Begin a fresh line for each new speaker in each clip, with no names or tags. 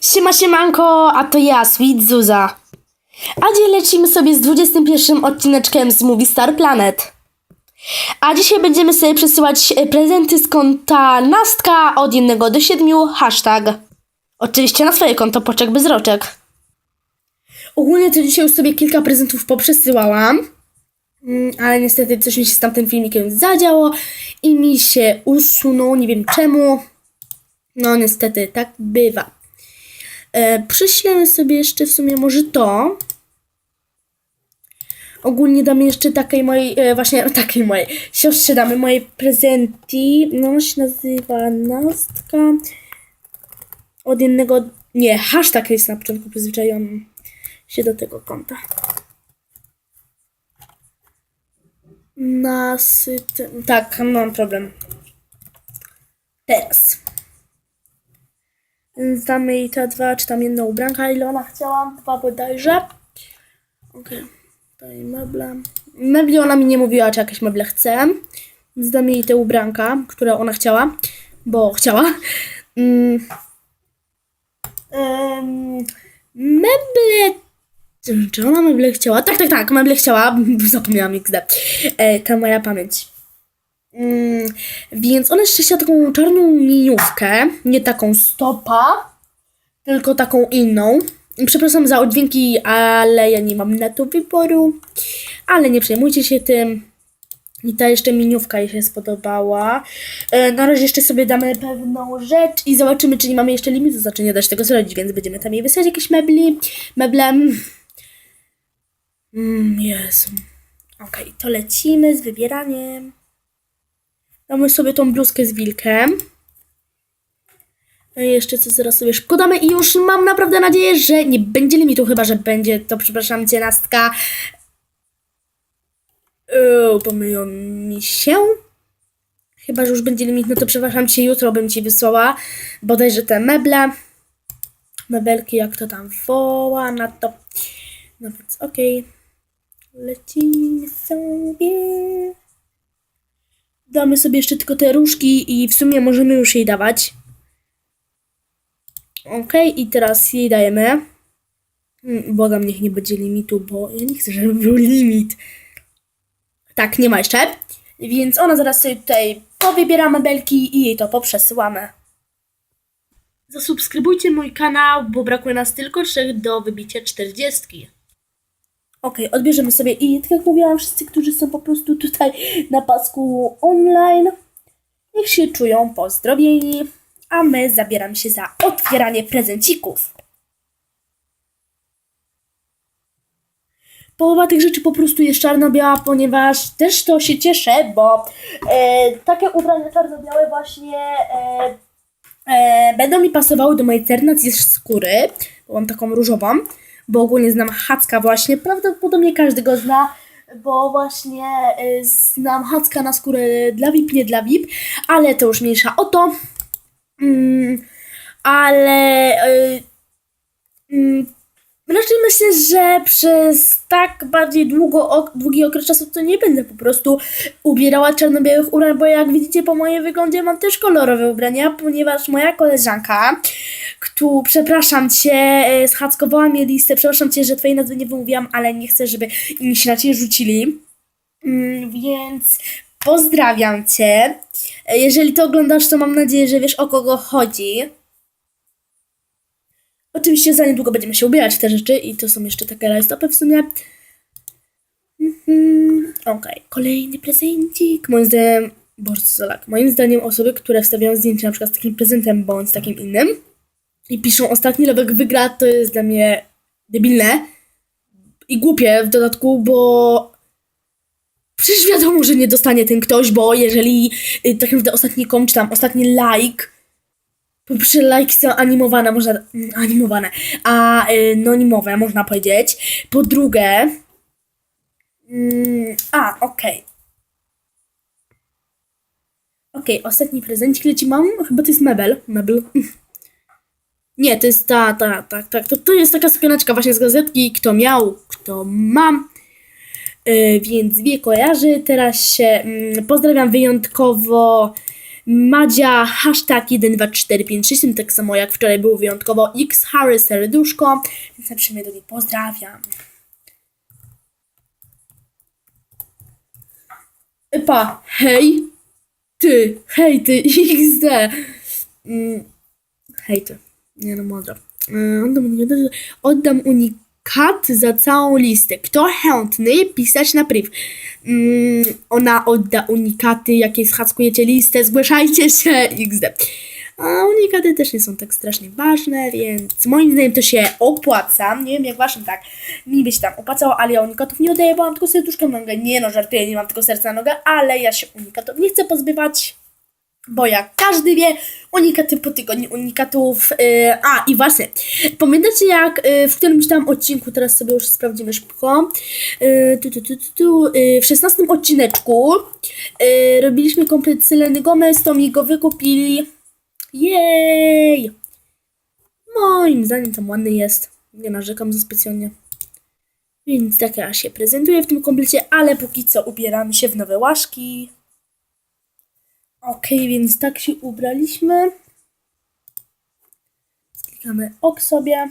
Siema siemanko, a to ja, Sweet Zuza. A dziś lecimy sobie z 21 odcineczkiem z Movie Star Planet. A dzisiaj będziemy sobie przesyłać e, prezenty z konta Nastka od 1 do 7, hashtag. Oczywiście na swoje konto, poczek bez roczek. Ogólnie to dzisiaj już sobie kilka prezentów poprzesyłałam. Mm, Ale niestety coś mi się z tamtym filmikiem zadziało i mi się usunął, nie wiem czemu. No niestety, tak bywa. E, prześlemy sobie jeszcze w sumie może to. Ogólnie damy jeszcze takiej mojej, e, właśnie takiej mojej siostrze damy moje prezenty. No się nazywa Nastka. Od jednego, nie, hashtag jest na początku przyzwyczajony się do tego konta. Nasyt... Tak, mam problem. Teraz. Zdamy jej te dwa, czy tam jedno ubranka, ile ona chciała, dwa bodajże. Okej, tutaj meble. Mebli ona mi nie mówiła, czy jakieś meble chce. Zdamy jej te ubranka, które ona chciała, bo chciała. Mm. Em, meble czy ona meble chciała? Tak, tak, tak, meble chciała. Zapomniałam XD. E, ta moja pamięć. Mm, więc ona jeszcze chciała taką czarną liniówkę, nie taką stopa, tylko taką inną. Przepraszam za odźwięki, ale ja nie mam na to wyboru. Ale nie przejmujcie się tym. I ta jeszcze miniówka jej się spodobała. E, na razie jeszcze sobie damy pewną rzecz i zobaczymy, czy nie mamy jeszcze limitu, znaczy nie da się tego zrobić, więc będziemy tam jej wysłać jakieś mebli, meblem. Mm, Jezu. Okej, to lecimy z wybieraniem. Damy sobie tą bluzkę z wilkiem. No jeszcze co zaraz sobie szybko damy i już mam naprawdę nadzieję, że nie będzie limitu, chyba że będzie, to przepraszam cię Nastka. Yy, pomyliło mi się. Chyba, że już będzie limit, no to przepraszam cię, jutro bym ci wysłała bodajże te meble. Mebelki, jak to tam woła na to. No więc okej. Lecimy sobie. Damy sobie jeszcze tylko te różki i w sumie możemy już jej dawać. Okej, i teraz jej dajemy. Mm, Błagam, niech nie będzie limitu, bo ja nie chcę, żeby był limit. Tak, nie ma jeszcze. Więc ona zaraz sobie tutaj powybiera mebelki i jej to poprzesyłamy. Zasubskrybujcie mój kanał, bo brakuje nas tylko trzech do wybicia 40. Okej, odbierzemy sobie i tak jak mówiłam, wszyscy, którzy są po prostu tutaj na pasku online, niech się czują pozdrowieni, a my zabieram się za otwieranie prezencików. Połowa tych rzeczy po prostu jest czarno-biała, ponieważ też to się cieszę, bo e, takie ubrania czarno-białe właśnie e, e, będą mi pasowały do mojej ternacji z skóry, bo mam taką różową, bo ogólnie znam Hacka właśnie, prawdopodobnie każdy go zna, bo właśnie e, znam Hacka na skórę dla VIP, nie dla VIP, ale to już mniejsza o to. Mm, ale raczej myślę, że przez tak bardziej długo, długi okres czasu to nie będę po prostu ubierała czarno-białych ubrań, bo jak widzicie po mojej wyglądzie mam też kolorowe ubrania, ponieważ moja koleżanka, którą, przepraszam cię, e, schackowała mnie listę, przepraszam cię, że twojej nazwy nie wymówiłam, ale nie chcę, żeby inni się na ciebie rzucili. Mm, więc pozdrawiam cię. E, Jeżeli to oglądasz, to mam nadzieję, że wiesz o kogo chodzi. Oczywiście za niedługo będziemy się ubierać w te rzeczy i to są jeszcze takie rajstopy w sumie. Mhm. Okej, kolejny prezencik. Moim zdaniem, boże co za lak. Moim zdaniem osoby, które wstawiają zdjęcia na przykład z takim prezentem bądź z takim innym i piszą ostatni lewek wygra, to jest dla mnie debilne i głupie w dodatku, bo przecież wiadomo, że nie dostanie ten ktoś, bo jeżeli y, tak naprawdę ostatni kom, czy tam ostatni like po pierwsze, lajki są animowane, można. mm, animowane, a y, można powiedzieć. Po drugie. Mm, a, okej. Okej, ostatni prezencik leci mam. Chyba to jest mebel. Mebel. Nie, to jest ta, ta, ta, ta. To, to jest taka sukieneczka właśnie z gazetki. Kto miał, kto mam. Y, więc wie kojarzy. Teraz się mm, pozdrawiam wyjątkowo Madzia, hashtag 12456, tak samo jak wczoraj było wyjątkowo X Harry serduszko, więc napiszemy do niej pozdrawiam. Epa, hej, ty, hej ty, XD. Mm, hej ty, nie no mądro. Mm, Oddam, unikat- unikat za całą listę. Kto chętny pisać na priv? Mm, ona odda unikaty, jakie schackujecie listę, zgłaszajcie się, XD. A unikaty też nie są tak strasznie ważne, więc moim zdaniem to się opłaca. Nie wiem jak waszym tak. Mi by się tam opłacało, ale ja unikatów nie oddaję, bo mam tylko serduszkę nogę. Nie no, żartuję, nie mam tylko serca nogę, ale ja się unikatów nie chcę pozbywać. Bo jak każdy wie, unikaty po tygodniu unikatów. Yy, a i właśnie, pamiętacie jak yy, w którymś tam odcinku, teraz sobie już sprawdzimy szybko, yy, tu, tu, tu, tu, tu, yy, w 16 odcineczku yy, robiliśmy komplet Seleny Gomez, to mi go wykupili. Jej! Moim zdaniem tam ładny jest. Nie narzekam za specjalnie. Więc tak ja się prezentuję w tym komplecie, ale póki co ubieramy się w nowe łaszki. Okej, więc tak się ubraliśmy. Klikamy ok sobie.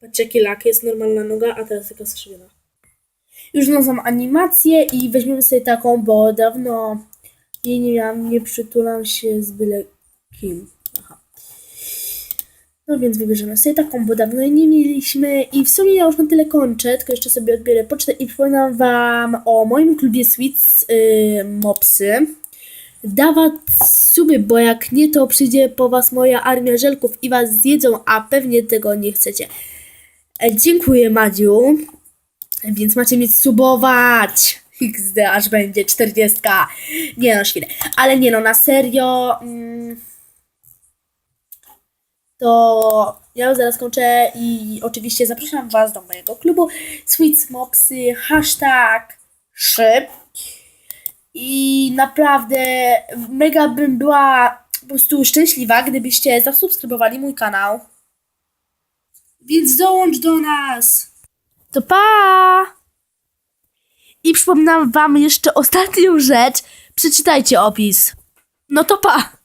Patrzcie, jaki lak jest normalna noga, a teraz taka skrzywiona. Już znalazłam animację i weźmiemy sobie taką, bo dawno jej nie miałam, nie przytulam się z byle kim. No więc wybierzemy sobie taką, bo dawno nie mieliśmy i w sumie ja już na tyle kończę, tylko jeszcze sobie odbiorę pocztę i przypominam Wam o moim klubie Sweets yy, Mopsy. Dawać suby, bo jak nie, to przyjdzie po Was moja armia żelków i Was zjedzą, a pewnie tego nie chcecie. E, dziękuję Madziu, więc macie mieć subować. XD, aż będzie 40. Nie no, świetnie. Ale nie no, na serio. Mm, to ja już zaraz kończę i oczywiście zapraszam Was do mojego klubu Sweets Mopsy, hashtag szyb. I naprawdę mega bym była po prostu szczęśliwa, gdybyście zasubskrybowali mój kanał. Więc dołącz do nas! To pa! I przypominam Wam jeszcze ostatnią rzecz. Przeczytajcie opis. No to pa!